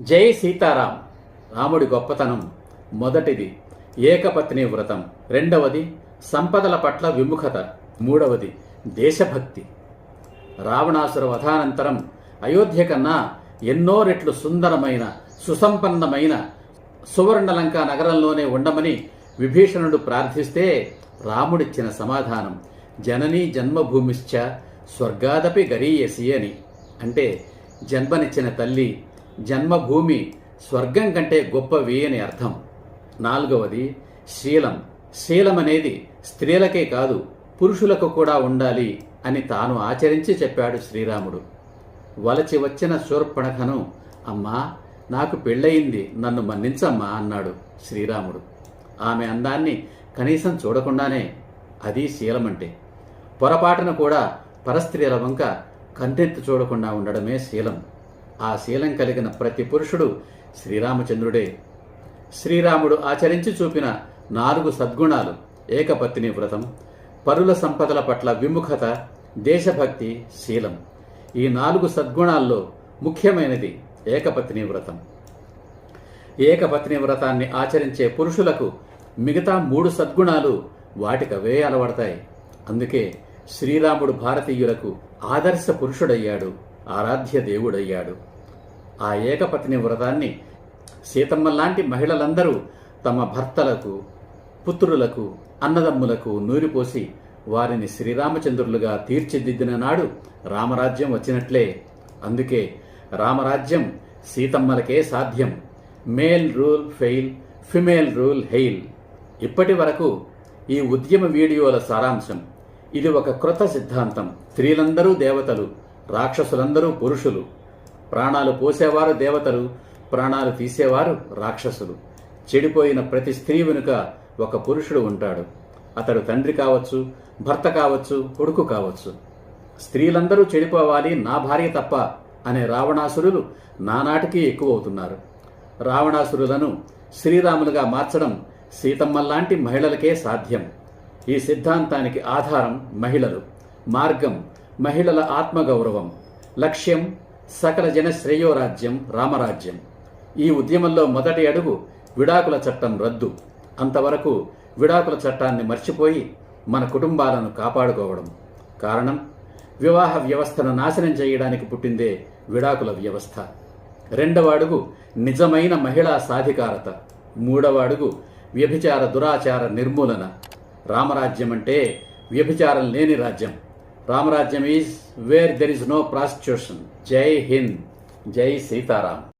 జై సీతారాం. రాముడి గొప్పతనం మొదటిది ఏకపత్ని వ్రతం. రెండవది సంపదల పట్ల విముఖత. మూడవది దేశభక్తి. రావణాసుర వధానంతరం అయోధ్య కన్నా ఎన్నో రెట్లు సుందరమైన సుసంపన్నమైన సువర్ణలంక నగరంలోనే ఉండమని విభీషణుడు ప్రార్థిస్తే రాముడిచ్చిన సమాధానం జననీ జన్మభూమిశ్చ స్వర్గాదపి గరీయసి అని. అంటే జన్మనిచ్చిన తల్లి జన్మభూమి స్వర్గం కంటే గొప్పవి అని అర్థం. నాలుగవది శీలం. శీలం అనేది స్త్రీలకే కాదు పురుషులకు కూడా ఉండాలి అని తాను ఆచరించి చెప్పాడు శ్రీరాముడు. వలచి వచ్చిన శూర్పణఖను అమ్మా నాకు పెళ్ళయింది నన్ను మన్నించమ్మా అన్నాడు శ్రీరాముడు. ఆమె అందాన్ని కనీసం చూడకుండానే అది శీలమంటే. పొరపాటున కూడా పరస్త్రీల వంక కన్నెత్తి చూడకుండా ఉండడమే శీలం. ఆ శీలం కలిగిన ప్రతి పురుషుడు శ్రీరామచంద్రుడే. శ్రీరాముడు ఆచరించి చూపిన నాలుగు సద్గుణాలు. ఏకపత్ని వ్రతం పరుల సంపదల పట్ల విముఖత దేశభక్తి శీలం. ఈ నాలుగు సద్గుణాల్లో ముఖ్యమైనది ఏకపత్ని వ్రతం. ఏకపత్ని వ్రతాన్ని ఆచరించే పురుషులకు మిగతా మూడు సద్గుణాలు వాటికవే అలవడతాయి. అందుకే శ్రీరాముడు భారతీయులకు ఆదర్శ పురుషుడయ్యాడు. ఆరాధ్య దేవుడయ్యాడు. ఆ ఏకపతిని వ్రతాన్ని సీతమ్మ లాంటి మహిళలందరూ తమ భర్తలకు పుత్రులకు అన్నదమ్ములకు నూరిపోసి వారిని శ్రీరామచంద్రులుగా తీర్చిదిద్దిన నాడు రామరాజ్యం వచ్చినట్లే. అందుకే రామరాజ్యం సీతమ్మలకే సాధ్యం. Male rule fail female rule hail. ఇప్పటి వరకు ఈ ఉద్యమ వీడియోల సారాంశం. ఇది ఒక కృత సిద్ధాంతం. స్త్రీలందరూ దేవతలు. రాక్షసులందరూ పురుషులు. ప్రాణాలు పోసేవారు దేవతలు ప్రాణాలు తీసేవారు రాక్షసులు. చెడిపోయిన ప్రతి స్త్రీ వెనుక ఒక పురుషుడు ఉంటాడు. అతడు తండ్రి కావచ్చు భర్త కావచ్చు కొడుకు కావచ్చు. స్త్రీలందరూ చెడిపోవాలి నా భార్య తప్ప అనే రావణాసురులు నానాటికి ఎక్కువ అవుతున్నారు రావణాసురులను శ్రీరాములుగా మార్చడం సీతమ్మల్లాంటి మహిళలకే సాధ్యం. ఈ సిద్ధాంతానికి ఆధారం మహిళలు. మార్గం మహిళల ఆత్మగౌరవం లక్ష్యం సకల జన శ్రేయోరాజ్యం రామరాజ్యం. ఈ ఉద్యమంలో మొదటి అడుగు విడాకుల చట్టం రద్దు. అంతవరకు విడాకుల చట్టాన్ని మర్చిపోయి మన కుటుంబాలను కాపాడుకోవడం. కారణం వివాహ వ్యవస్థను నాశనం చేయడానికి పుట్టిందే విడాకుల వ్యవస్థ. రెండవ అడుగు నిజమైన మహిళా సాధికారత. మూడవ అడుగు వ్యభిచార దురాచార నిర్మూలన. రామరాజ్యం అంటే వ్యభిచారం లేని రాజ్యం. రామరాజ్యం is where there is no prostitution Jai Hind. Jai Sitaram.